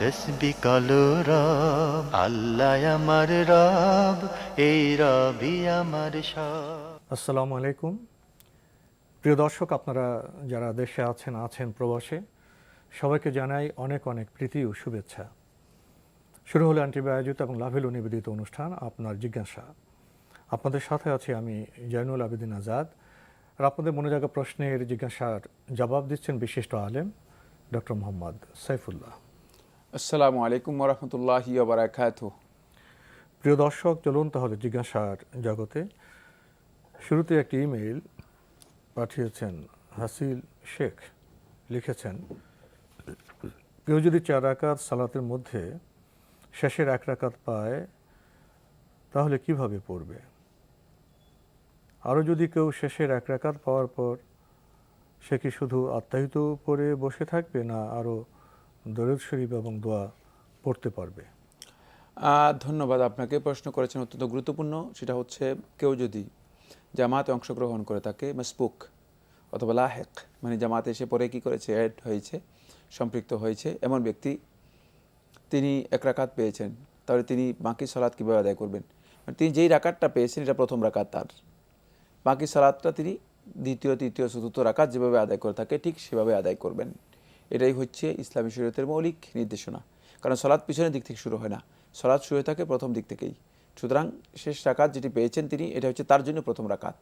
তসবি কলো রব, আল্লাহ আমার রব, এই রবি আমার সব। আসসালামু আলাইকুম। প্রিয় দর্শক, আপনারা যারা দেশে আছেন আছেন প্রবাসে, সবাইকে জানাই অনেক অনেক প্রীতি ও শুভেচ্ছা। শুরু হলো অ্যান্টিবি আয়োজিত এবং লাভেলু নিবেদিত অনুষ্ঠান, আপনার জিজ্ঞাসা। আপনাদের সাথে আছি আমি জয়নুল আবেদিন আজাদ। আর আপনাদের মনে জায়গা প্রশ্নের জিজ্ঞাসার জবাব দিচ্ছেন বিশিষ্ট আলেম, ডক্টর মোহাম্মদ সাইফুল্লাহ। আসসালামু আলাইকুম ওরহমতুল্লাহি বারাকাত প্রিয় দর্শক, চলুন তাহলে জিজ্ঞাসার জগতে। শুরুতে একটি ইমেইল পাঠিয়েছেন হাসিল শেখ। লিখেছেন, কেউ যদি চার রাকাত সালাতের মধ্যে শেষের এক রাকাত পায়, তাহলে কীভাবে পড়বে? আরও যদি কেউ শেষের এক রাকাত পাওয়ার পর, সে কি শুধু আত্মাহিত পড়ে বসে থাকবে না আরও দরদ শরীফ এবং দোয়া পড়তে পারবে। ধন্যবাদ। আপনাকে প্রশ্ন করেছেন অত্যন্ত গুরুত্বপূর্ণ। সেটা হচ্ছে, কেউ যদি জামাতে অংশগ্রহণ করে থাকে মাসপুক অথবা লাহেক মানে জামাতে এসে পরে কি করেছে, অ্যাড হয়েছে, সম্পৃক্ত হয়েছে, এমন ব্যক্তি তিনি এক রাকাত পেয়েছেন, তাহলে তিনি বাকি সালাদ কীভাবে আদায় করবেন? মানে তিনি যেই রাকাতটা পেয়েছেন, এটা প্রথম রাকাত তার। বাকি সালাদটা তিনি দ্বিতীয়, তৃতীয়, চতুর্থ রাকাত যেভাবে আদায় করে থাকে, ঠিক সেভাবে আদায় করবেন। এটাই হচ্ছে ইসলামী শরীয়তের মৌলিক নির্দেশনা। কারণ সলাদ পিছনের দিক থেকে শুরু হয় না। সলাদ শুরু হয়ে থাকে প্রথম দিক থেকেই। সুতরাং শেষ রাকাত যেটি পেয়েছেন তিনি, এটা হচ্ছে তার জন্য প্রথম রাকাত।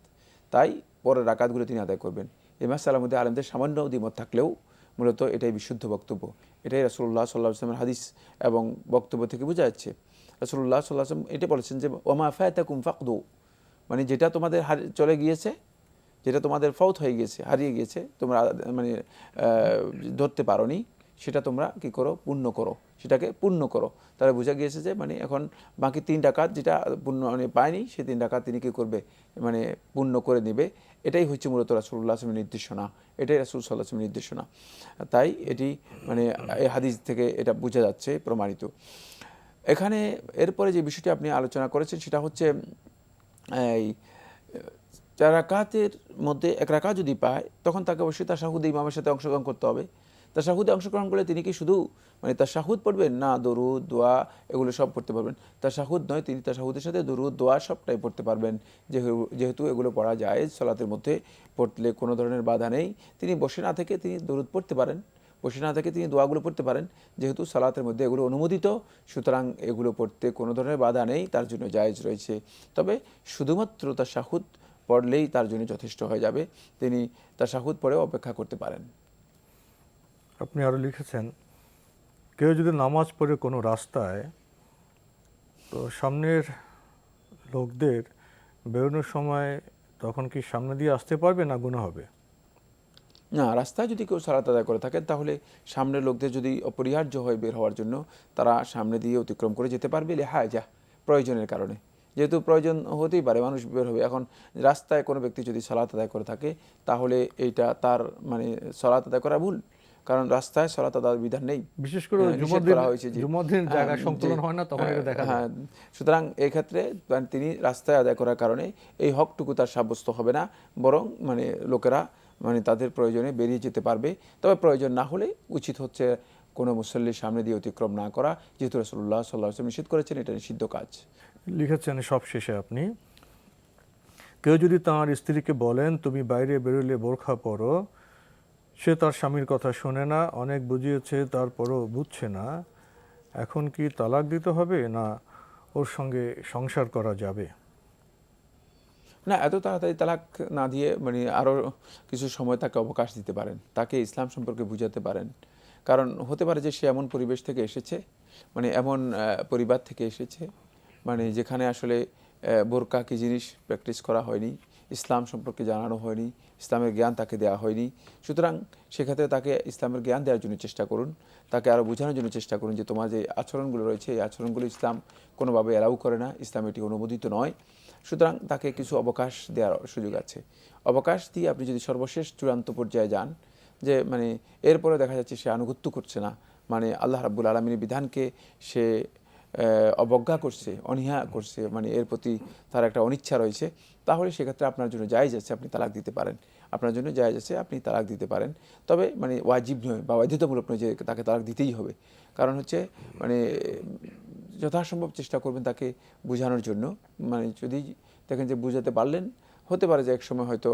তাই পরের রাকাতগুলো তিনি আদায় করবেন। এই মাসালার মধ্যে আলমদের সামান্য দ্বিমত থাকলেও মূলত এটাই বিশুদ্ধ বক্তব্য। এটাই রাসুল্লাহ সাল্লাহ আসলামের হাদিস এবং বক্তব্য থেকে বোঝা যাচ্ছে। রাসুল্লাহ সাল্লাহ আসলাম এটা বলেছেন যে ওমা ফায়তা কুম ফাকদু মানে যেটা তোমাদের চলে গিয়েছে যেটা তোমাদের ফৌত হয়ে গিয়েছে হারিয়ে গিয়েছে তোমরা মানে ধরতে পারোনি, সেটা তোমরা কি করো? পূর্ণ করো। সেটাকে পূর্ণ করো। তাহলে বোঝা গিয়েছে যে মানে এখন বাকি তিন ডাকাত যেটা পূর্ণ মানে পায়নি সেই তিন ডাকাত তিনি কি করবে? মানে পূর্ণ করে নেবে। এটাই হচ্ছে মূলত রাসুল্লাহ আসলামের নির্দেশনা। এটাই রাসুল সাল্লাহ আসলামের নির্দেশনা। তাই এটি মানে এই হাদিস থেকে এটা বোঝা যাচ্ছে প্রমাণিত। এখানে এরপরে যে বিষয়টি আপনি আলোচনা করেছেন, সেটা হচ্ছে, এই চার রাকাতের মধ্যে এক রাকাত যদি পায়, তখন তাকে অবশ্যই তার শাহুদ ইমামের সাথে অংশগ্রহণ করতে হবে। তার শাহুদে অংশগ্রহণ করলে তিনি কি শুধু মানে তার শাহুদ পড়বেন? না, দরুদ, দোয়া, এগুলো সব পড়তে পারবেন। তার শাহুদ নয়, তিনি তার শাহুদের সাথে দরুদ, দোয়া সবটাই পড়তে পারবেন। যেহেতু যেহেতু এগুলো পড়া যায়, সলাতের মধ্যে পড়লে কোনো ধরনের বাধা নেই। তিনি বসে না থেকে তিনি দরুদ পড়তে পারেন। বসে না থেকে তিনি দোয়াগুলো পড়তে পারেন। যেহেতু সালাতের মধ্যে এগুলো অনুমোদিত, সুতরাং এগুলো পড়তে কোনো ধরনের বাধা নেই, তার জন্য জায়েজ রয়েছে। তবে শুধুমাত্র তার শাহুদ পড়লেই তার জন্য যথেষ্ট হয়ে যাবে। তিনি তার শাহুদ পড়েও অপেক্ষা করতে পারেন। আপনি আরও লিখেছেন কেউ যদি নামাজ পড়ে কোনো রাস্তায় তো সামনের লোকদের বেরোনোর সময় তখন কি সামনে দিয়ে আসতে পারবে না গুণা হবে? না রাস্তায় যদি কেউ সালাত আদায় করে থাকেন তাহলে সামনের লোকদের যদি অপরিহার্য হয় বের হওয়ার জন্য তারা সামনে দিয়ে অতিক্রম করে যেতে পারবে লেহায় যা প্রয়োজনের কারণে। যেহেতু প্রয়োজন হতেই পারে মানুষ বের হবে। এখন রাস্তায় কোনো ব্যক্তি যদি সালাত আদায় করে থাকে তাহলে এইটা তার মানে সালাত আদায় করা ভুল। কারণ রাস্তায় সালাত আদায় বিধান নেই। বিশেষ করে হ্যাঁ, করা হয়েছে হ্যাঁ, জায়গা যে- হয় না তখন দেখা হ্যাঁ সুতরাং এই ক্ষেত্রে মানে তিনি রাস্তায় আদায় করার কারণে এই হকটুকু তার সাব্যস্ত হবে না বরং মানে লোকেরা মানে তাদের প্রয়োজনে বেরিয়ে যেতে পারবে। তবে প্রয়োজন না হলে উচিত হচ্ছে কোনো মুসল্লির সামনে দিয়ে অতিক্রম না করা যেহেতু রসুল্লাহ সাল্লাহ নিষেধ করেছেন এটা নিষিদ্ধ কাজ। লিখেছেন সব শেষে আপনি কেউ যদি তাঁর স্ত্রীকে বলেন তুমি বাইরে বেরোলে বোরখা পরো সে তার স্বামীর কথা শোনে না অনেক বুঝিয়েছে তারপরও বুঝছে না এখন কি তালাক দিতে হবে না ওর সঙ্গে সংসার করা যাবে? না এত তাড়াতাড়ি তালাক না দিয়ে মানে আরও কিছু সময় তাকে অবকাশ দিতে পারেন তাকে ইসলাম সম্পর্কে বুঝাতে পারেন। কারণ হতে পারে যে সে এমন পরিবেশ থেকে এসেছে মানে এমন পরিবার থেকে এসেছে মানে যেখানে আসলে বোরকা কি জিনিস প্র্যাকটিস করা হয়নি, ইসলাম সম্পর্কে জানানো হয়নি, ইসলামের জ্ঞান তাকে দেওয়া হয়নি। সুতরাং সেক্ষেত্রে তাকে ইসলামের জ্ঞান দেওয়ার জন্য চেষ্টা করুন, তাকে আরও বোঝানোর জন্য চেষ্টা করুন যে তোমার যে আচরণগুলো রয়েছে, এই আচরণগুলো ইসলাম কোনোভাবে অ্যালাউ করে না, ইসলাম এটি অনুমোদিত নয়। সুতরাং তাকে কিছু অবকাশ দেওয়ার সুযোগ আছে। অবকাশ দিয়ে আপনি যদি সর্বশেষ চূড়ান্ত পর্যায়ে যান যে মানে এরপরে দেখা যাচ্ছে সে আনুগত্য করছে না। মানে আল্লাহ রাব্বুল আলমিনের বিধানকে সে অবজ্ঞা করছে, অনীহা করছে মানে এর প্রতি তার একটা অনিচ্ছা রয়েছে। তাহলে সেক্ষেত্রে আপনার জন্য জায়েজ আছে আপনি তালাক দিতে পারেন। আপনার জন্য জায়েজ আছে আপনি তালাক দিতে পারেন। তবে মানে ওয়াজিব নয় বা বাধ্যতামূলক নয় যে তাকে তালাক দিতেই হবে। কারণ হচ্ছে মানে যথাসম্ভব চেষ্টা করবেন তাকে বোঝানোর জন্য। মানে যদি দেখেন যে বোঝাতে পারলেন হতে পারে যে এক সময় হয়তো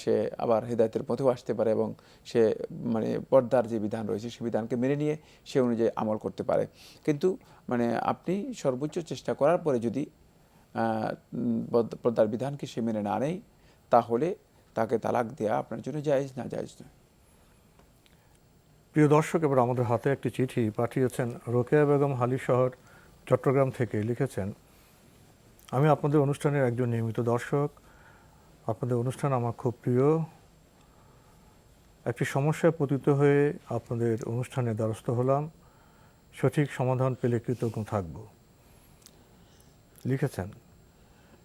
সে আবার হেদায়তের পথেও আসতে পারে এবং সে মানে পর্দার যে বিধান রয়েছে সেই বিধানকে মেনে নিয়ে সে অনুযায়ী আমল করতে পারে। কিন্তু মানে আপনি সর্বোচ্চ চেষ্টা করার পরে যদি পর্দার বিধানকে সে মেনে না নেয়, তাহলে তাকে তালাক দেওয়া আপনার জন্য জায়েজ না, জায়েজ নয়। প্রিয় দর্শক, এবার আমাদের হাতে একটি চিঠি পাঠিয়েছেন রোকেয়া বেগম হালি শহর, চট্টগ্রাম থেকে লিখেছেন, আমি আপনাদের অনুষ্ঠানের একজন নিয়মিত দর্শক আপনাদের অনুষ্ঠান আমার খুব প্রিয়। একটি সমস্যায় পতিত হয়ে আপনাদের অনুষ্ঠানের দ্বারস্থ হলাম। সঠিক সমাধান পেলে কৃতজ্ঞ থাকব। লিখেছেন,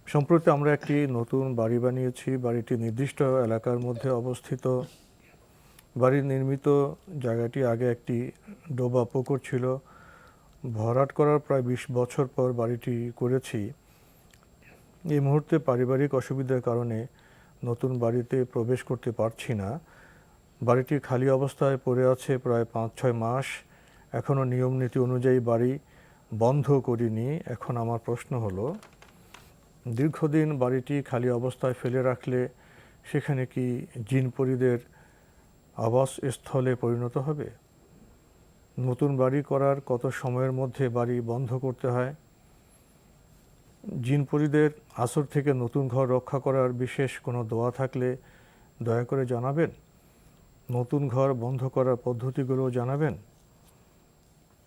সম্প্রতি আমরা একটি নতুন বাড়ি বানিয়েছি। বাড়িটি নির্দিষ্ট এলাকার মধ্যে অবস্থিত। বাড়ির নির্মিত জায়গাটি আগে একটি ডোবা পুকুর ছিল। ভরাট করার প্রায় বিশ বছর পর বাড়িটি করেছি। এই মুহূর্তে পারিবারিক অসুবিধার কারণে নতুন বাড়িতে প্রবেশ করতে পারছি না। বাড়িটি খালি অবস্থায় পড়ে আছে প্রায় পাঁচ ছয় মাস। এখনও নিয়ম নীতি অনুযায়ী বাড়ি বন্ধ করিনি। এখন আমার প্রশ্ন হলো, দীর্ঘদিন বাড়িটি খালি অবস্থায় ফেলে রাখলে সেখানে কি জিনপরিদের আবাসস্থলে পরিণত হবে? নতুন বাড়ি করার কত সময়ের মধ্যে বাড়ি বন্ধ করতে হয়? জিনপরিদের আসর থেকে নতুন ঘর রক্ষা করার বিশেষ কোনো দোয়া থাকলে দয়া করে জানাবেন? নতুন ঘর বন্ধ করার পদ্ধতিগুলো জানাবেন?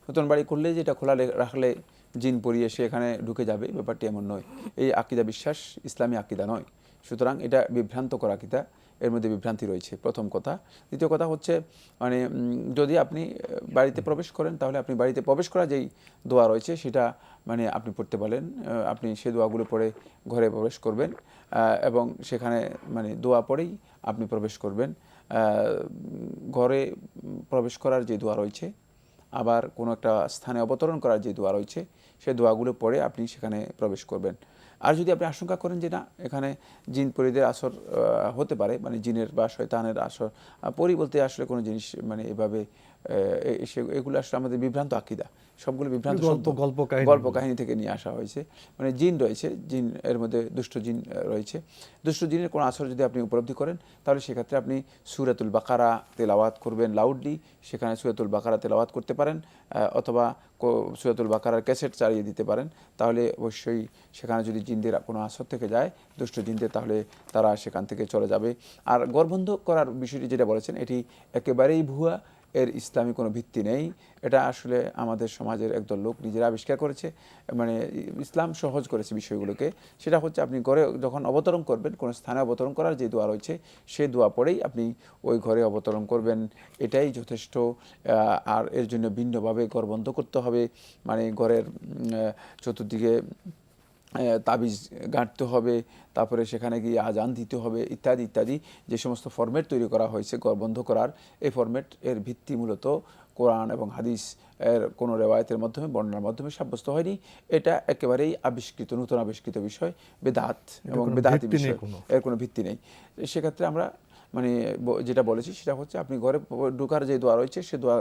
নতুন বাড়ি করলে যেটা খোলা রাখলে জিন পরিয়ে সে এখানে ঢুকে যাবে, ব্যাপারটি এমন নয়। এই আকিদা বিশ্বাস, ইসলামী আকিদা নয়। সুতরাং এটা বিভ্রান্তকর আকিদা। এর মধ্যে বিভ্রান্তি রয়েছে প্রথম কথা। দ্বিতীয় কথা হচ্ছে মানে যদি আপনি বাড়িতে প্রবেশ করেন তাহলে আপনি বাড়িতে প্রবেশ করা যেই দোয়া রয়েছে সেটা মানে আপনি পড়তে আহ, আপনি সে দোয়াগুলো পড়ে ঘরে প্রবেশ করবেন এবং সেখানে মানে দোয়া পড়েই আপনি প্রবেশ করবেন। ঘরে প্রবেশ করার যে দোয়া রয়েছে আবার কোনো একটা স্থানে অবতরণ করার যে দোয়া রয়েছে সেই দোয়াগুলো পড়ে আপনি সেখানে প্রবেশ করবেন। আর যদি আপনি আশঙ্কা করেন যে না, এখানে জিন পরিদের আসর হতে পারে মানে জিনের বা শয়তানের আসর পরি বলতে আসলে কোনো জিনিস মানে এভাবে এগুলো আসলে আমাদের বিভ্রান্ত আকিদা। সবগুলো বিভ্রান্ত গল্প- গল্প কাহিনী। গল্প কাহিনী থেকে নিয়ে আসা হয়েছে। মানে জিন রয়েছে জিন এর মধ্যে দুষ্ট জিন রয়েছে। দুষ্ট জিনের কোনো আসর যদি আপনি উপলব্ধি করেন তাহলে সেক্ষেত্রে আপনি সুরাতুল বাকারা তেলাওয়াত করবেন লাউডলি সেখানে সুরাতুল বাকারা তেলাওয়াত করতে পারেন অথবা সুরাতুল বাকারার ক্যাসেট চালিয়ে দিতে পারেন। তাহলে অবশ্যই সেখানে যদি জিনদের কোনো আসর থেকে যায় দুষ্ট জিনদের তাহলে তারা সেখান থেকে চলে যাবে। আর গর্বন্ধ করার বিষয়টি যেটা বলেছেন এটি একেবারেই ভুয়া। এর ইসলামী কোনো ভিত্তি নেই। এটা আসলে আমাদের সমাজের একদল লোক নিজেরা আবিষ্কার করেছে। মানে ইসলাম সহজ করেছে বিষয়গুলোকে। সেটা হচ্ছে আপনি ঘরে যখন অবতরণ করবেন, কোনো স্থানে অবতরণ করার যে দোয়া রয়েছে সেই দোয়া পড়েই আপনি ওই ঘরে অবতরণ করবেন। এটাই যথেষ্ট আর এর জন্য ভিন্নভাবে ঘর বন্ধ করতে হবে। মানে ঘরের চতুর্দিকে তাবিজ গাঁটতে হবে তারপরে সেখানে গিয়ে আজান দিতে হবে ইত্যাদি ইত্যাদি। যে সমস্ত ফরম্যাট তৈরি করা হয়েছে বন্ধ করার এই ফরম্যাট এর ভিত্তি মূলত কোরআন এবং হাদিস এর কোনো রেওয়ায়তের মাধ্যমে বর্ণনার মাধ্যমে সাব্যস্ত হয়নি। এটা একেবারেই আবিষ্কৃত নতুন আবিষ্কৃত বিষয় বেদাত এবং বেদাতি বিষয় এর কোনো ভিত্তি নেই। সেক্ষেত্রে আমরা মানে যেটা বলেছি সেটা হচ্ছে আপনি ঘরে ঢোকার যে দোয়া রয়েছে সে দোয়া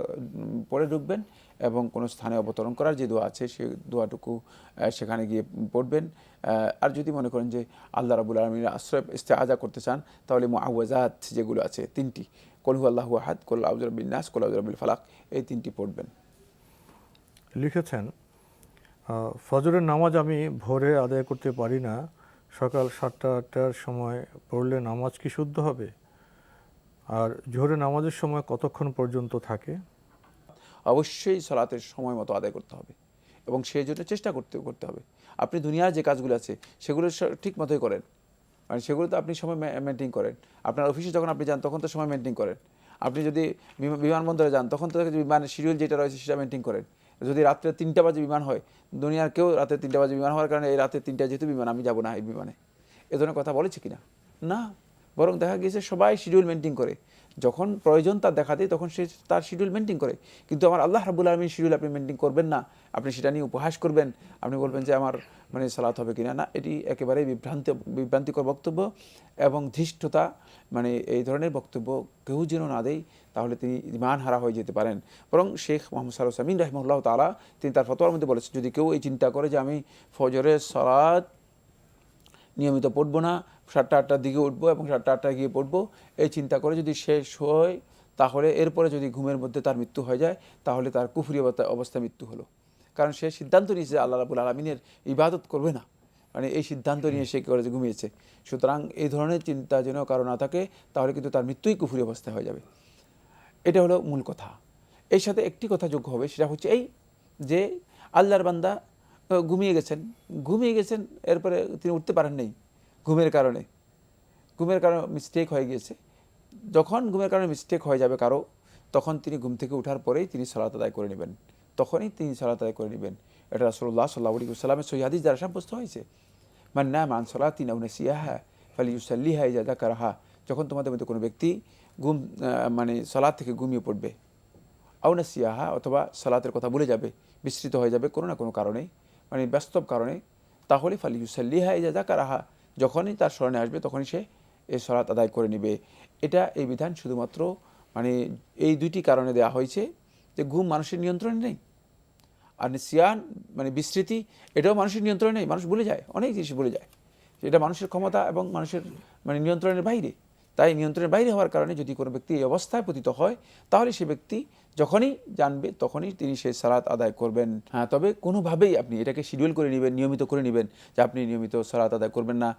পড়ে ঢুকবেন এবং কোনো স্থানে অবতরণ করার যে দোয়া আছে সে দোয়াটুকু সেখানে গিয়ে পড়বেন। আর যদি মনে করেন যে আল্লাহ রাবুল আলমীর আশ্রয় ইস্তে আজা করতে চান, তাহলে মুআওয়াজাত যেগুলো আছে, তিনটি কলহু আল্লাহু আহাদ, কল আউজরবিল নাস, কল আউজরবিল ফালাক, এই তিনটি পড়বেন। লিখেছেন ফজরের নামাজ আমি ভোরে আদায় করতে পারি না। সকাল সাতটা আটটার সময় পড়লে নামাজ কি শুদ্ধ হবে? আর জোহরে নামাজের সময় কতক্ষণ পর্যন্ত থাকে? অবশ্যই সলাতের সময় মতো আদায় করতে হবে এবং সেই জন্য চেষ্টা করতে করতে হবে। আপনি দুনিয়ার যে কাজগুলো আছে, সেগুলো ঠিক মতোই করেন। মানে সেগুলো তো আপনি সময় মেনটেন করেন। আপনার অফিসে যখন আপনি যান, তখন তো সময় মেনটেন করেন। আপনি যদি বিমা- বিমানবন্দরে যান, তখন তো বিমানের শিডিউল যেটা রয়েছে, সেটা মেনটেন করেন। যদি রাত্রে তিনটা বাজে বিমান হয়, দুনিয়ার কেউ রাতে তিনটা বাজে বিমান হওয়ার কারণে এই রাতে তিনটা যেহেতু বিমান, আমি যাব না এই বিমানে। এ ধরনের কথা বলেছে কিনা? না। বরং দেখা গিয়েছে সবাই শিডিউল মেনটেন করে। যখন প্রয়োজন তার দেখা দেয়, তখন সে তার শিডিউল মেনটেন করে। কিন্তু আমার আল্লাহ রাবুল আলমীর শিডিউল আপনি মেনটেন করবেন না। আপনি সেটা নিয়ে উপহাস করবেন। আপনি বলবেন যে আমার মানে সালাত হবে কিনা? না, এটি একেবারেই বিভ্রান্ত, বিভ্রান্তিকর বক্তব্য এবং ধৃষ্টতা মানে এই ধরনের বক্তব্য কেউ যেন না দেয়, তাহলে তিনি ইমান হারা হয়ে যেতে পারেন। বরং শেখ মোহাম্মদ সাল সামিন রহমুল্লাহ তালা তিনি তার ফতোয়ার মধ্যে বলেছেন, যদি কেউ এই চিন্তা করে যে আমি ফজরের সালাত নিয়মিত পড়ব না, সাতটা আটটার দিকে উঠবো এবং সাতটা আটটায় গিয়ে পড়ব। এই চিন্তা করে যদি শেষ হয়, তাহলে এরপরে যদি ঘুমের মধ্যে তার মৃত্যু হয়ে যায়, তাহলে তার কুফুরি অবস্থা অবস্থায় মৃত্যু হলো। কারণ সে সিদ্ধান্ত নিয়েছে আল্লাহ রাবুল আলমিনের ইবাদত করবে না। মানে এই সিদ্ধান্ত নিয়ে সে করে যে ঘুমিয়েছে। সুতরাং এই ধরনের চিন্তা যেন কারও না থাকে, তাহলে কিন্তু তার মৃত্যুই কুফুরি অবস্থায় হয়ে যাবে। এটা হলো মূল কথা। এর সাথে একটি কথা যোগ্য হবে, সেটা হচ্ছে এই যে, আল্লাহর বান্দা ঘুমিয়ে গেছেন। ঘুমিয়ে গেছেন, এরপরে তিনি উঠতে পারেন নাই ঘুমের কারণে। ঘুমের কারণে মিস্টেক হয়ে গিয়েছে। যখন ঘুমের কারণে মিস্টেক হয়ে যাবে কারও, তখন তিনি ঘুম থেকে ওঠার পরেই তিনি সালাত আদায় করে নেবেন। তখনই তিনি সালাত আদায় করে নেবেন। এটা রাসুল্লাহ সাল্লাহ আলী সাল্লামের সহিদিস দ্বারা সাব্যস্ত হয়েছে। মান না মান সলাতিন আউনে সিয়াহা ফালি ইউসাল্লিহা ইজাদা কারাহা যখন তোমাদের মধ্যে কোনো ব্যক্তি ঘুম মানে সালাদ থেকে ঘুমিয়ে পড়বে আউনা সিয়াহা অথবা সালাতের কথা ভুলে যাবে, বিস্তৃত হয়ে যাবে কোনো না কোনো কারণে মানে বাস্তব কারণে, তাহলে ফালি ইউসাল্লিহা ইজাদা কারাহা যখনই তার স্মরণে আসবে তখনই সে এই সলাত আদায় করে নেবে। এটা এই বিধান শুধুমাত্র মানে এই দুইটি কারণে দেওয়া হয়েছে যে ঘুম মানুষের নিয়ন্ত্রণে নেই। আর সিয়ান মানে বিস্তৃতি, এটাও মানুষের নিয়ন্ত্রণে নেই। মানুষ ভুলে যায়, অনেক জিনিস ভুলে যায়। এটা মানুষের ক্ষমতা এবং মানুষের মানে নিয়ন্ত্রণের বাইরে। তাই নিয়ন্ত্রণের বাইরে হওয়ার কারণে যদি কোনো ব্যক্তি এই অবস্থায় পতিত হয় তাহলে সে ব্যক্তি যখনই জানবে তখনই তিনি সেই সালাত আদায় করবেন। হ্যাঁ তবে কোনোভাবেই আপনি এটাকে শিডিউল করে নেবেন নিয়মিত করে নেবেন যে আপনি নিয়মিত সালাত আদায় করবেন না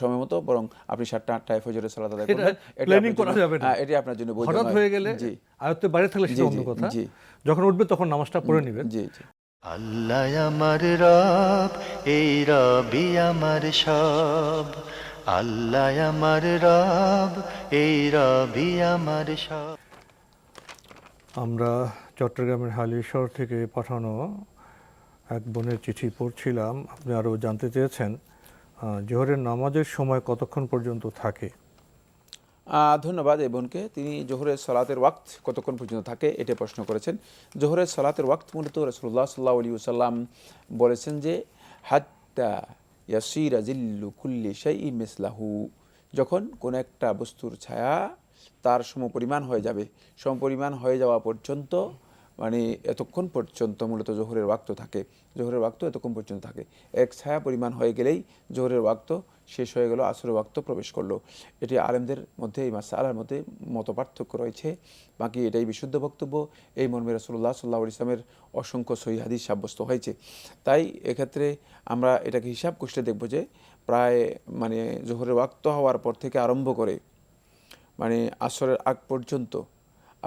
সময় মতো বরং আপনি সাতটা আটটায় ফজরের সালাত আদায় করবেন। প্ল্যানিং করা যাবে না। হ্যাঁ, এটি আপনার জন্য হঠাৎ হয়ে গেলে জি। আয়ত্তের বাইরে থাকলে জি, সেটা অন্য জি, কথা। জি। যখন উঠবে তখন নামাজটা পড়ে নেবেন। জি জি। আল্লাহ আমার রব এই রবি আমার সব। আল্লাহ আমার রব এই রবি আমার সব। আমরা চট্টগ্রামের হালিশহর থেকে পাঠানো এক বোনের চিঠি পড়ছিলাম। আপনি আরও জানতে চেয়েছেন জোহরের নামাজের সময় কতক্ষণ পর্যন্ত থাকে? ধন্যবাদ এই বোনকে। তিনি জোহরের সলাতের ওয়াক্ত কতক্ষণ পর্যন্ত থাকে এটা প্রশ্ন করেছেন। জোহরের সলাতের ওয়াক্ত মূলত রসুল্লাহ সাল্লাহ আলী সাল্লাম বলেছেন যে হাত্তা ইয়াসির আজিল্লু কুল্লি সেই মিসলাহু। যখন কোন একটা বস্তুর ছায়া তার সমপরিমাণ হয়ে যাবে, সমপরিমাণ হয়ে যাওয়া পর্যন্ত মানে এতক্ষণ পর্যন্ত মূলত জোহরের ওয়াক্ত থাকে, জোহরের ওয়াক্ত এতক্ষণ পর্যন্ত থাকে। এক ছায়া পরিমাণ হয়ে গেলেই জোহরের ওয়াক্ত শেষ হয়ে গেল আসরের ওয়াক্ত প্রবেশ করল। এটি আলেমদের মধ্যে এই মাসালার মধ্যে মত পার্থক্য রয়েছে। বাকি এটাই বিশুদ্ধ বক্তব্য। এই মর্মে রসুল্লাহ সাল্লাহ ইসলামের অসংখ্য সহি হাদিস সাব্যস্ত হয়েছে। তাই এক্ষেত্রে আমরা এটাকে হিসাব কষলে দেখব যে প্রায় মানে জোহরের ওয়াক্ত হওয়ার পর থেকে আরম্ভ করে মানে আসরের আগ পর্যন্ত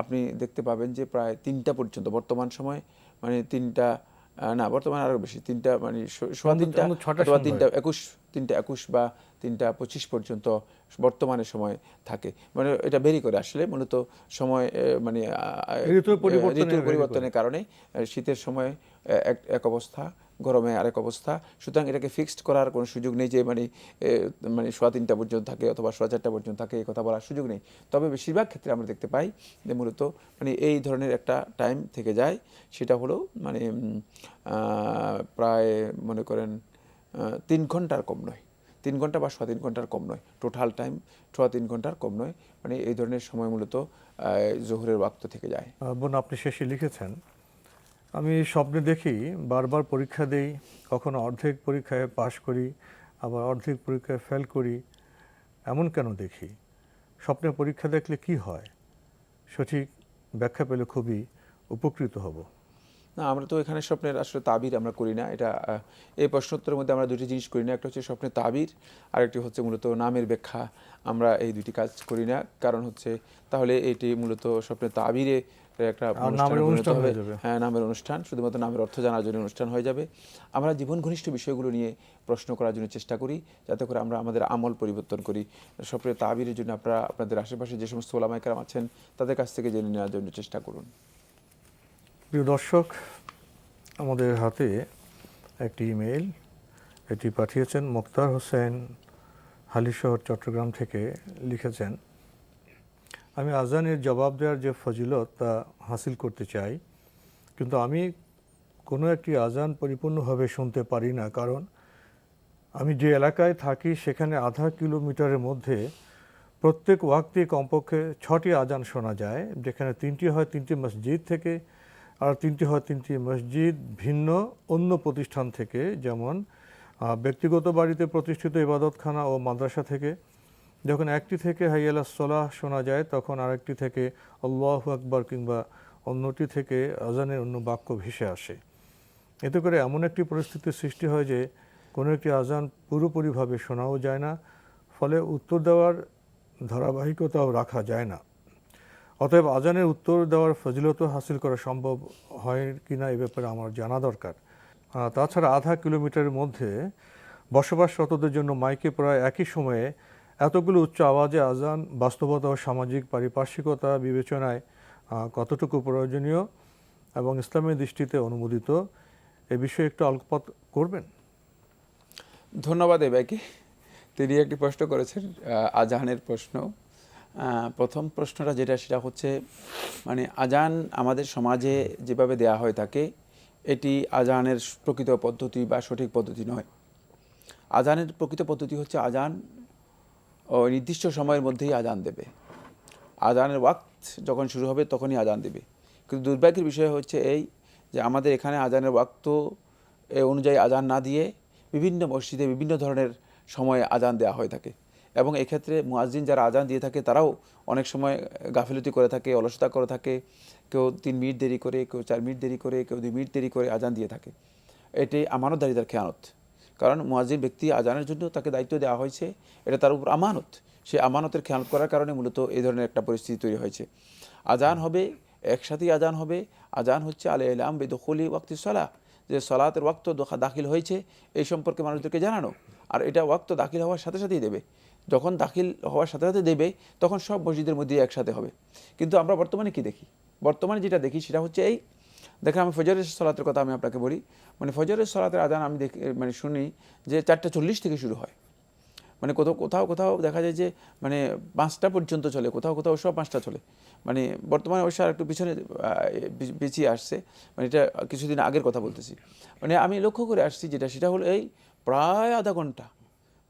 আপনি দেখতে পাবেন যে প্রায় তিনটা পর্যন্ত বর্তমান সময় মানে তিনটা না বর্তমানে আরও বেশি তিনটা মানে সোয়া তিনটা সময়। তিনটা একুশ তিনটা একুশ বা তিনটা পঁচিশ পর্যন্ত বর্তমানে সময় থাকে। মানে এটা বেরি করে আসলে মূলত সময় মানে ঋতুর পরিবর্তনের কারণে শীতের সময় এক এক অবস্থা গরমে আরেক অবস্থা। সুতরাং এটাকে ফিক্সড করার কোনো সুযোগ নেই যে মানে মানে সোয়া তিনটা পর্যন্ত থাকে অথবা সোয়া চারটা পর্যন্ত থাকে এই কথা বলার সুযোগ নেই। তবে বেশিরভাগ ক্ষেত্রে আমরা দেখতে পাই যে মূলত মানে এই ধরনের একটা টাইম থেকে যায়। সেটা হলো মানে প্রায় মনে করেন তিন ঘণ্টার কম নয়। তিন ঘণ্টা বা সোয়া তিন ঘণ্টার কম নয়। টোটাল টাইম সোয়া তিন ঘণ্টার কম নয়। মানে এই ধরনের সময় মূলত জোহরের ওয়াক্ত থেকে যায়। বোন, আপনি শেষে লিখেছেন, আমি স্বপ্নে দেখি, বারবার পরীক্ষা দেই, কখনো অর্ধেক পরীক্ষায় পাশ করি, আবার অর্ধেক পরীক্ষায় ফেল করি, এমন কেন দেখি? স্বপ্নে পরীক্ষা দেখলে কি হয়? সঠিক ব্যাখ্যা পেলে খুবই উপকৃত হব। না আমরা তো এখানে স্বপ্নের আসলে তাবির আমরা করি না। এটা এই প্রশ্নোত্তরের মধ্যে আমরা দুটি জিনিস করি না। একটা হচ্ছে স্বপ্নের তাবির আর একটি হচ্ছে মূলত নামের ব্যাখ্যা। আমরা এই দুটি কাজ করি না। কারণ হচ্ছে তাহলে এটি মূলত স্বপ্নের তাবিরে একটা অনুষ্ঠান হয়ে যাবে। হ্যাঁ নামের অনুষ্ঠান শুধুমাত্র নামের অর্থ জানার জন্য অনুষ্ঠান হয়ে যাবে। আমরা জীবন ঘনিষ্ঠ বিষয়গুলো নিয়ে প্রশ্ন করার জন্য চেষ্টা করি যাতে করে আমরা আমাদের আমল পরিবর্তন করি। স্বপ্নের তাবিরের জন্য আপনারা আপনাদের আশেপাশে যে সমস্ত ওলামাইকার আছেন তাদের কাছ থেকে জেনে নেওয়ার জন্য চেষ্টা করুন। প্রিয় দর্শক, আমাদের হাতে একটি ইমেল এটি পাঠিয়েছেন মোক্তার হোসেন হালিশহর চট্টগ্রাম থেকে লিখেছেন, আমি আজানের জবাব দেওয়ার যে ফজিলত তা হাসিল করতে চাই, কিন্তু আমি কোনো একটি আজান পরিপূর্ণভাবে শুনতে পারি না, কারণ আমি যে এলাকায় থাকি সেখানে আধা কিলোমিটারের মধ্যে প্রত্যেক ওয়াক্তে কমপক্ষে ছটি আজান শোনা যায়, যেখানে তিনটি হয় তিনটি মসজিদ থেকে আর তিনটি হয় তিনটি মসজিদ ভিন্ন, অন্য প্রতিষ্ঠান থেকে, যেমন ব্যক্তিগত বাড়িতে প্রতিষ্ঠিত ইবাদতখানা ও মাদ্রাসা থেকে। যখন একটি থেকে হাইয়ালা সলাহ শোনা যায়, তখন আরেকটি থেকে আল্লাহ আকবর কিংবা অন্যটি থেকে আজানের অন্য বাক্য ভেসে আসে। এতে করে এমন একটি পরিস্থিতির সৃষ্টি হয় যে, কোনো একটি আজান পুরোপুরিভাবে শোনাও যায় না, ফলে উত্তর দেওয়ার ধারাবাহিকতাও রাখা যায় না। অতএব আজানের উত্তর দেওয়ার ফজিলত হাসিল করা সম্ভব হয় কিনা এ ব্যাপারে আমার জানা দরকার। তাছাড়া আধা কিলোমিটারের মধ্যে বসবাসরতদের জন্য মাইকে প্রায় একই সময়ে এতগুলো উচ্চ আওয়াজে আজান বাস্তবতা ও সামাজিক পারিপার্শ্বিকতা বিবেচনায় কতটুকু প্রয়োজনীয় এবং ইসলামের দৃষ্টিতে অনুমোদিত এ বিষয়ে একটু আলোকপাত করবেন? ধন্যবাদ এই ভাইকে তিনি একটি প্রশ্ন করেছেন আহ, আজানের প্রশ্ন। প্রথম প্রশ্নটা যেটা, সেটা হচ্ছে মানে আজান আমাদের সমাজে যেভাবে দেয়া হয়ে থাকে এটি আজানের প্রকৃত পদ্ধতি বা সঠিক পদ্ধতি নয়। আজানের প্রকৃত পদ্ধতি হচ্ছে আজান ও নির্দিষ্ট সময়ের মধ্যেই আজান দেবে। আজানের ওয়াক্ত যখন শুরু হবে, তখনই আজান দেবে। কিন্তু দুর্ভাগ্যের বিষয় হচ্ছে এই যে আমাদের এখানে আজানের ওয়াক্ত অনুযায়ী আজান না দিয়ে বিভিন্ন মসজিদে বিভিন্ন ধরনের সময়ে আজান দেওয়া হয়ে থাকে এবং এক্ষেত্রে মুয়াজ্জিন যারা আজান দিয়ে থাকে, তারাও অনেক সময় গাফিলতি করে থাকে, অলসতা করে থাকে। কেউ তিন মিনিট দেরি করে, কেউ চার মিনিট দেরি করে, কেউ দুই মিনিট দেরি করে আজান দিয়ে থাকে। এটি আমানতদারিতার খেয়ানত। কারণ মুয়াজ্জিন ব্যক্তি আজানের জন্য তাকে দায়িত্ব দেওয়া হয়েছে, এটা তার উপর আমানত। সে আমানতের খেয়ানত করার কারণে মূলত এই ধরনের একটা পরিস্থিতি তৈরি হয়েছে। আজান হবে, একসাথেই আজান হবে। আজান হচ্ছে আলে এলাম বেদখলি ওয়াক্তি সলা, যে সলাতের ওয়াক্ত দোখা দাখিল হয়েছে, এই সম্পর্কে মানুষদেরকে জানানো। আর এটা ওয়াক্ত দাখিল হওয়ার সাথে সাথেই দেবে। যখন দাখিল হওয়ার সাথে সাথে দেবে, তখন সব মসজিদের মধ্যে একসাথে হবে। কিন্তু আমরা বর্তমানে কি দেখি? বর্তমানে যেটা দেখি সেটা হচ্ছে এই। দেখেন আমি ফজরের সলাতের কথা আমি আপনাকে বলি। মানে ফজরের সলাতের আদান আমি দেখি মানে শুনি যে চারটা চল্লিশ থেকে শুরু হয়। মানে কোথাও কোথাও কোথাও দেখা যায় যে মানে পাঁচটা পর্যন্ত চলে, কোথাও কোথাও সব পাঁচটা চলে। মানে বর্তমানে অবশ্য আর একটু পিছনে পিছিয়ে আসছে। মানে এটা কিছুদিন আগের কথা বলতেছি। মানে আমি লক্ষ্য করে আসছি যেটা, সেটা হলো এই প্রায় আধা ঘণ্টা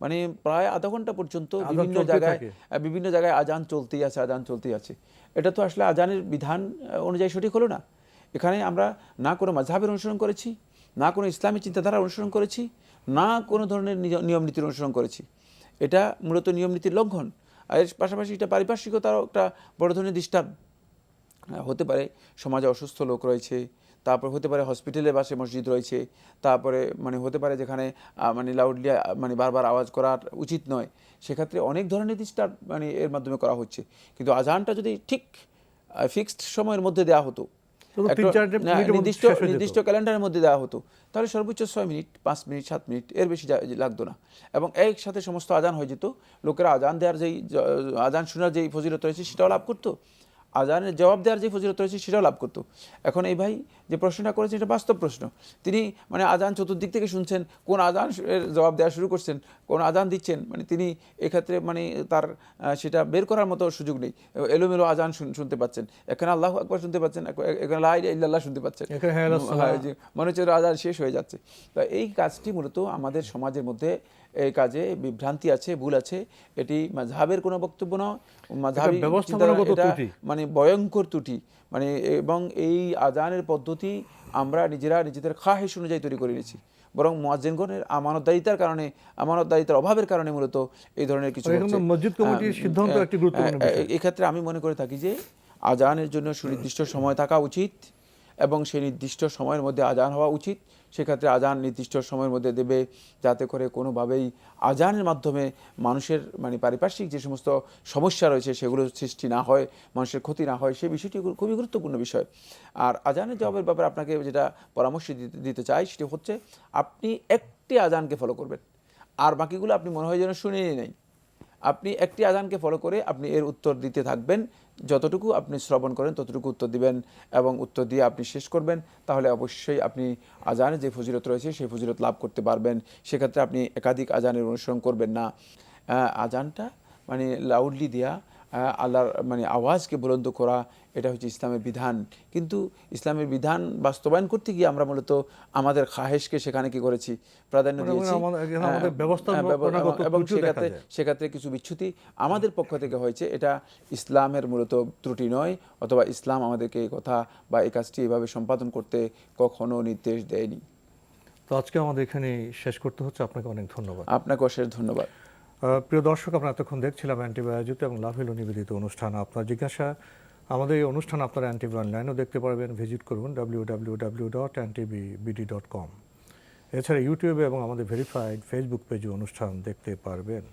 মানে প্রায় আধা ঘণ্টা পর্যন্ত বিভিন্ন জায়গায় বিভিন্ন জায়গায় আজান চলতেই আছে আজান চলতেই আছে। এটা তো আসলে আজানের বিধান অনুযায়ী সঠিক হলো না। এখানে আমরা না কোনো মাঝহাবের অনুসরণ করেছি না কোনো ইসলামী চিন্তাধারা অনুসরণ করেছি না কোনো ধরনের নিয়ম নীতির অনুসরণ করেছি। এটা মূলত নিয়ম নীতির লঙ্ঘন। আর এর পাশাপাশি এটা পারিপার্শ্বিকতারও একটা বড় ধরনের ডিস্টার্ব হতে পারে। সমাজে অসুস্থ লোক রয়েছে তারপর হতে পারে হসপিটালে বাসে মসজিদ রয়েছে তারপরে মানে হতে পারে যেখানে মানে লাউডলি মানে বারবার আওয়াজ করা উচিত নয়। সেক্ষেত্রে অনেক ধরনের ডিস্টার্ব মানে এর মাধ্যমে করা হচ্ছে। কিন্তু আজানটা যদি ঠিক ফিক্সড সময়ের মধ্যে দেওয়া হতো নির্দিষ্ট। নির্দিষ্ট ক্যালেন্ডারের মধ্যে দেওয়া হতো তাহলে সর্বোচ্চ ছয় মিনিট পাঁচ মিনিট সাত মিনিট এর বেশি লাগতো না। এবং একসাথে সমস্ত আজান হয়ে যেত লোকেরা আজান দেওয়ার যেই আজান শোনার যেই ফজিলত রয়েছে সেটাও লাভ করতো। আজানের জবাব দেওয়ার যে ফজিলত রয়েছে সেটাও লাভ করতো। এখন এই ভাই যে প্রশ্নটা করেছেন এটা বাস্তব প্রশ্ন। তিনি মানে আজান চতুর্দিক থেকে শুনছেন কোন আজান জবাব দেওয়া শুরু করছেন কোন আজান দিচ্ছেন মানে তিনি এক্ষেত্রে মানে তার সেটা বের করার মতো সুযোগ নেই। এলোমেলো আজান শুনতে পাচ্ছেন। এখানে আল্লাহ একবার শুনতে পাচ্ছেন এখানে লা ইলাহা ইল্লাল্লাহ শুনতে পাচ্ছেন। মনে হচ্ছে আজান শেষ হয়ে যাচ্ছে। তো এই কাজটি মূলত আমাদের সমাজের মধ্যে এই কাজে বিভ্রান্তি আছে ভুল আছে এটি মাঝহাবের কোনো বক্তব্য নয় মাঝহাবী এটা মানে ভয়ঙ্কর ত্রুটি। মানে এবং এই আজানের পদ্ধতি আমরা নিজেরা নিজেদের খাহেশ অনুযায়ী তৈরি করে নিয়েছি। বরং মুয়াজ্জিনগণের আমানতদারিতার কারণে আমানতদারিতার অভাবের কারণে মূলত এই ধরনের কিছু মসজিদ কমিটির সিদ্ধান্ত একটি গুরুত্বপূর্ণ এক্ষেত্রে আমি মনে করে থাকি যে আজানের জন্য সুনির্দিষ্ট সময় থাকা উচিত এবং সেই নির্দিষ্ট সময়ের মধ্যে আজান হওয়া উচিত। সেক্ষেত্রে আজান নির্দিষ্ট সময়ের মধ্যে দেবে যাতে করে কোনোভাবেই আজানের মাধ্যমে মানুষের মানে পারিপার্শ্বিক যে সমস্ত সমস্যা রয়েছে সেগুলো সৃষ্টি না হয়, মানুষের ক্ষতি না হয় সেই বিষয়টি খুবই গুরুত্বপূর্ণ বিষয়। আর আজানের জবাবের ব্যাপারে আপনাকে যেটা পরামর্শ দিতে চাই সেটি হচ্ছে, আপনি একটি আজানকে ফলো করবেন। আর বাকিগুলো আপনি মনে হয় যেন শুনেই নেই। আপনি একটি আজানকে ফলো করে আপনি এর উত্তর দিতে থাকবেন। যতটুকু আপনি শ্রবণ করেন, ততটুকু উত্তর দিবেন এবং উত্তর দিয়ে আপনি শেষ করবেন। তাহলে অবশ্যই আপনি আজানের যে ফজিলত রয়েছে, সেই ফজিলত লাভ করতে পারবেন। সেক্ষেত্রে আপনি একাধিক আজানের অনুসরণ করবেন না। আজানটা মানে লাউডলি দেয়া আল্লাহর মানে আওয়াজকে বুলন্দ করা এটা হচ্ছে ইসলামের বিধান। কিন্তু ইসলামের বিধান বাস্তবায়ন করতে গিয়ে আমরা মূলত আমাদের খাহেশকে সেখানে কি করেছি? প্রাধান্য মানে দিয়েছি। হ্যাঁ, এবং- সেক্ষেত্রে সেক্ষেত্রে কিছু বিচ্যুতি আমাদের পক্ষ থেকে হয়েছে। এটা ইসলামের মূলত ত্রুটি নয় অথবা ইসলাম আমাদেরকে এই কথা বা এই কাজটি এভাবে সম্পাদন করতে কখনো নির্দেশ দেয়নি। তো আজকে আমাদের এখানে শেষ করতে হচ্ছে। আপনাকে অনেক ধন্যবাদ। আপনাকে অশেষ ধন্যবাদ। প্রিয় দর্শক, আমরা এতক্ষণ দেখছিলাম অ্যান্টিবায়োজিত এবং লাভ লাভেল নিবেদিত অনুষ্ঠান। আপনার জিজ্ঞাসা, আমাদের এই অনুষ্ঠান আপনারা অ্যান্টিভি অনলাইনেও দেখতে পারবেন। ভিজিট করুন W W W dot BD dot com এছাড়া ইউটিউবে এবং আমাদের ভেরিফাইড ফেসবুক পেজে অনুষ্ঠান দেখতে পারবেন।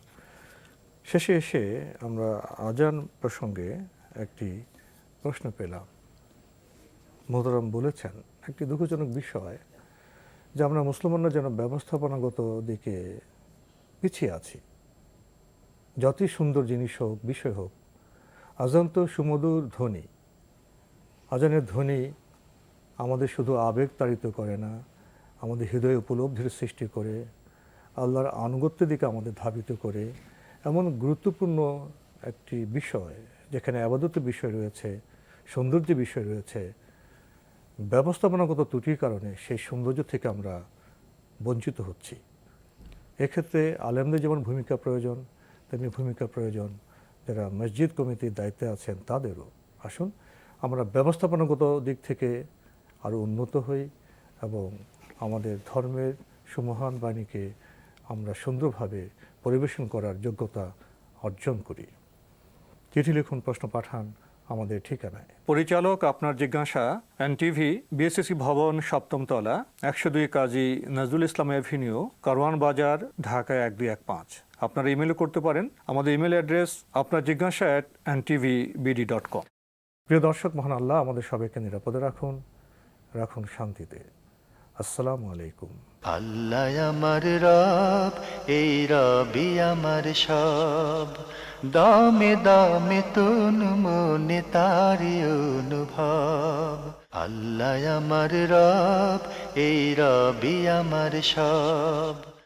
শেষে এসে আমরা আজান প্রসঙ্গে একটি প্রশ্ন পেলাম। মোহতরম বলেছেন, একটি দুঃখজনক বিষয় যে আমরা মুসলমানরা যেন ব্যবস্থাপনাগত দিকে পিছিয়ে আছি। যতই সুন্দর জিনিস হোক, বিষয় হোক আজান তো সুমধুর ধ্বনি। আজানের ধ্বনি আমাদের শুধু আবেগ তাড়িত করে না, আমাদের হৃদয়ে উপলব্ধির সৃষ্টি করে, আল্লাহর আনুগত্যের দিকে আমাদের ধাবিত করে। এমন গুরুত্বপূর্ণ একটি বিষয় যেখানে আবাদতের বিষয় রয়েছে, সৌন্দর্য বিষয় রয়েছে, ব্যবস্থাপনাগত ত্রুটির কারণে সেই সৌন্দর্য থেকে আমরা বঞ্চিত হচ্ছি। এক্ষেত্রে আলেমদের যেমন ভূমিকা প্রয়োজন তেমনি ভূমিকা প্রয়োজন যারা মসজিদ কমিটির দায়িত্বে আছেন তাদেরও। আসুন, আমরা ব্যবস্থাপনাগত দিক থেকে আরও উন্নত হই এবং আমাদের ধর্মের সুমহান বাণীকে আমরা সুন্দরভাবে পরিবেশন করার যোগ্যতা অর্জন করি। চিঠি লিখুন, প্রশ্ন পাঠান আমাদের ঠিকানায়। পরিচালক আপনার জিজ্ঞাসা, এনটিভি বিএসসি ভবন সপ্তমতলা একশো দুই কাজী নজরুল ইসলাম এভিনিউ, কারওয়ান বাজার, ঢাকা এক দুই এক পাঁচ। আপনারা ইমেলও করতে পারেন। আমাদের ইমেল অ্যাড্রেস আপনার জিজ্ঞাসা at NTV BD dot com প্রিয় দর্শক, মহান আল্লাহ আমাদের সবাইকে নিরাপদে রাখুন রাখুন শান্তিতে। আসসালামু আলাইকুম। আল্লাহ আমার রব, এই রবি আমার সব। দামে দামে তুন মনে তারি অনুভব। আল্লাহ আমার রব, এই রবি আমার সব।